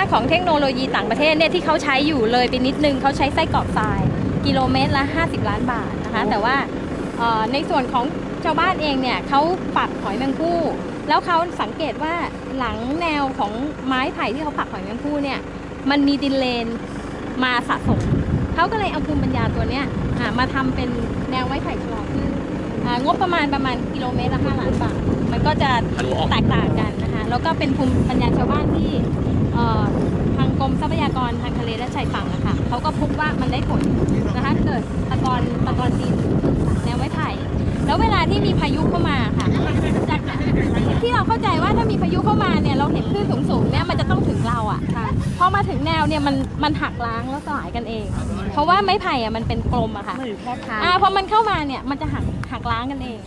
าของเทคโนโลยีต่างประเทศเนี่ยที่เขาใช้อยู่เลยไปนิดนึงเขาใช้ไส้กรอกทราย กิโลเมตรละ 50 ล้านบาทนะคะ แต่ว่าเอ่อในส่วนของชาวบ้านเองเนี่ยเขาปักหอยแมงผู้ แล้วเขาสังเกตว่าหลังแนวของไม้ไผ่ที่เขาปักหอยแมงผู้เนี่ยมันมีดินเลนมาสะสมเขาก็เลยเอาภูมิปัญญาตัวเนี้ยอ่ามาทำเป็นแนวไม้ไผ่ชะลอขึ้นอ่างบประมาณประมาณกิโลเมตรละ5ล้านบาท มันก็จะทะลุออกแตกต่างกันนะคะ แล้วก็เป็นภูมิปัญญาชาวบ้านที่เอ่อทางกร มทรัพยากรทางทะเลและชายฝั่งนะคะเขาก็พบว่ามันได้ผลนะคะเกิดตะกอนตะกอนดินแนวไม้ไผ่ แล้วเวลาที่มีพายุเข้ามาค่ะจากที่เราเข้าใจว่าถ้ามีพายุเข้ามาเนี่ยเราเห็นคลื่นสูงๆเนี่ยมันจะต้องถึงเราอะพอมาถึงแนวเนี่ยมันมันหักล้างแล้วสลายกันเอง เพราะว่าไม้ไผ่อะมันเป็นกลมอะค่ะอ่าพอมันเข้ามาเนี่ยมันจะหักหักล้างกันเอง